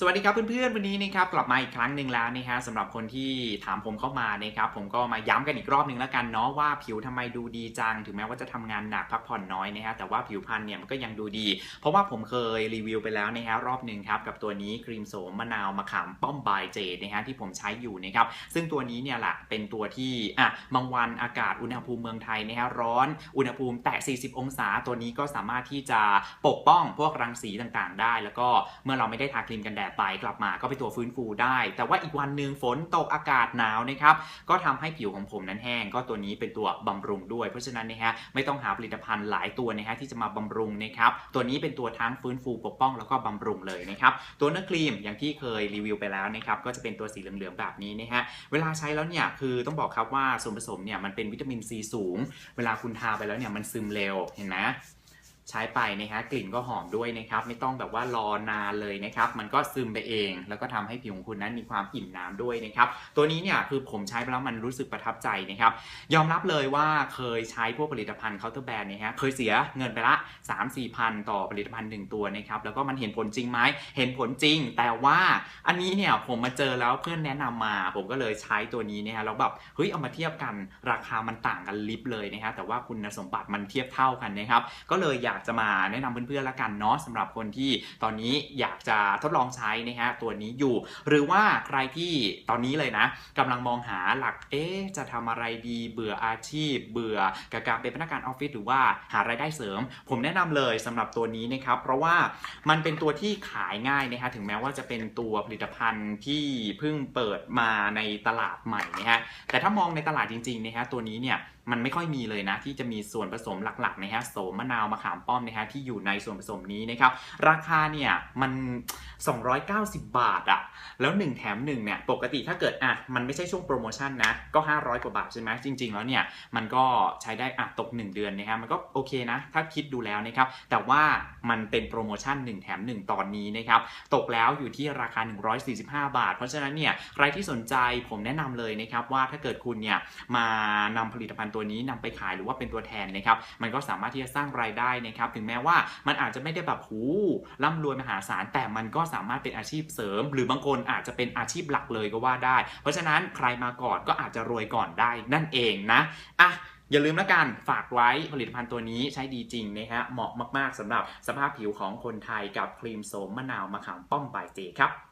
สวัสดีครับเพื่อนๆวันนี้นะครับกลับมาอีกครั้งหนึ่งแล้วนะฮะสำหรับคนที่ถามผมเข้ามานะครับผมก็มาย้ำกันอีกรอบหนึ่งแล้วกันเนาะว่าผิวทำไมดูดีจัง ถึงแม้ว่าจะทำงานหนักพักผ่อนน้อยนะฮะแต่ว่าผิวพรรณเนี่ยมันก็ยังดูดี เพราะว่าผมเคยรีวิวไปแล้วนะฮะรอบหนึ่งครับกับตัวนี้ครีมโสมมะนาวมะขามป้อมบายเจดนะฮะที่ผมใช้อยู่นะครับซึ่งตัวนี้เนี่ยแหละเป็นตัวที่อะบางวันอากาศอุณหภูมิเมืองไทยนะฮะร้อนอุณหภูมิแตะ 40 องศา ตัวนี้ก็สามารถที่จะปกป้องพวกรังสีต่างๆ ได้ แล้วก็เมื่อเราไม่ได้ทาครีมกันแดดไปกลับมาก็เป็นตัวฟื้นฟูได้ แต่ว่าอีกวันหนึ่งฝนตกอากาศหนาวนะครับก็ทำให้ผิวของผมนั้นแห้ง ก็ตัวนี้เป็นตัวบำรุงด้วย เพราะฉะนั้นนะฮะไม่ต้องหาผลิตภัณฑ์หลายตัวนะฮะที่จะมาบำรุงนะครับตัวนี้เป็นตัวทั้งฟื้นฟูปกป้องแล้วก็บำรุงเลยนะครับตัวเนื้อครีมอย่างที่เคยรีวิวไปแล้วนะครับก็จะเป็นตัวสีเหลืองๆแบบนี้นะฮะเวลาใช้แล้วเนี่ยคือต้องบอกครับว่าส่วนผสมเนี่ยมันเป็นวิตามินซีสูง เวลาคุณทาไปแล้วเนี่ยมันซึมเร็วเห็นไหม ใช้ไปนะฮะกลิ่นก็หอมด้วยนะครับ ไม่ต้องแบบว่ารอนานเลยนะครับ มันก็ซึมไปเอง แล้วก็ทำให้ผิวของคุณนั้นมีความอิ่มน้ำด้วยนะครับ ตัวนี้เนี่ยคือผมใช้ไปแล้วมันรู้สึกประทับใจนะครับ ยอมรับเลยว่าเคยใช้พวกผลิตภัณฑ์เคาน์เตอร์แบรนด์เนี่ยฮะเคยเสียเงินไปละ 3 4พันต่อผลิตภัณฑ์1ตัวนะครับแล้วก็มันเห็นผลจริงไหมเห็นผลจริง แต่ว่าอันนี้เนี่ยผมมาเจอแล้วเพื่อนแนะนำมา ผมก็เลยใช้ตัวนี้เนี่ยฮะแล้วแบบเฮ้ยเอามาเทียบกันราคามันต่างกันลิบเลยนะฮะแต่ว่าคุณสมบัติมันเทียบเท่ากันนะครับก็เลยอยากจะมาแนะนำเพื่อนๆละกันเนาะสำหรับคนที่ตอนนี้อยากจะทดลองใช้นะฮะตัวนี้อยู่ หรือว่าใครที่ตอนนี้เลยนะกำลังมองหาหลักเอ๊จะทำอะไรดีเบื่ออาชีพ เบื่อกับการเป็นพนักงานออฟฟิศหรือว่าหารายได้เสริม ผมแนะนำเลยสำหรับตัวนี้นะครับเพราะว่ามันเป็นตัวที่ขายง่ายนะฮะถึงแม้ว่าจะเป็นตัวผลิตภัณฑ์ที่เพิ่งเปิดมาในตลาดใหม่นะฮะแต่ถ้ามองในตลาดจริงๆนะฮะตัวนี้เนี่ยมันไม่ค่อยมีเลยนะที่จะมีส่วนผสมหลักๆนะฮะโสมมะนาวมะขามป้อมนะฮะที่อยู่ในส่วนผสมนี้นะครับ ราคาเนี่ยมัน 290 บาทอะแล้ว 1 แถม1เนี่ยปกติถ้าเกิดอะมันไม่ใช่ช่วงโปรโมชั่นนะก็ 500 กว่าบาทใช่ไหมจริง ๆ แล้วเนี่ยมันก็ใช้ได้อะตก 1 เดือนนะฮะมันก็โอเคนะ ถ้าคิดดูแล้วนะครับ แต่ว่ามันเป็นโปรโมชั่น 1 แถม 1 ตอนนี้นะครับตกแล้วอยู่ที่ราคา 145 บาท เพราะฉะนั้นเนี่ยใครที่สนใจผมแนะนำเลยนะครับว่าถ้าเกิดคุณเนี่ยมานำผลิตภัณฑ์ตัวนี้นำไปขายหรือว่าเป็นตัวแทนนะครับมันก็สามารถที่จะสร้างรายได้นะครับถึงแม้ว่ามันอาจจะไม่ได้แบบหูร่ำรวยมหาศาลแต่มันก็สามารถเป็นอาชีพเสริม หรือบางคนอาจจะเป็นอาชีพหลักเลยก็ว่าได้ เพราะฉะนั้นใครมาก่อนก็อาจจะรวยก่อนได้นั่นเองนะอะอย่าลืมละกันฝากไว้ผลิตภัณฑ์ตัวนี้ใช้ดีจริงนะฮะเหมาะมากๆสำหรับสภาพผิวของคนไทยกับครีมโสมมะนาวมะขามป้อมปลายเจครับ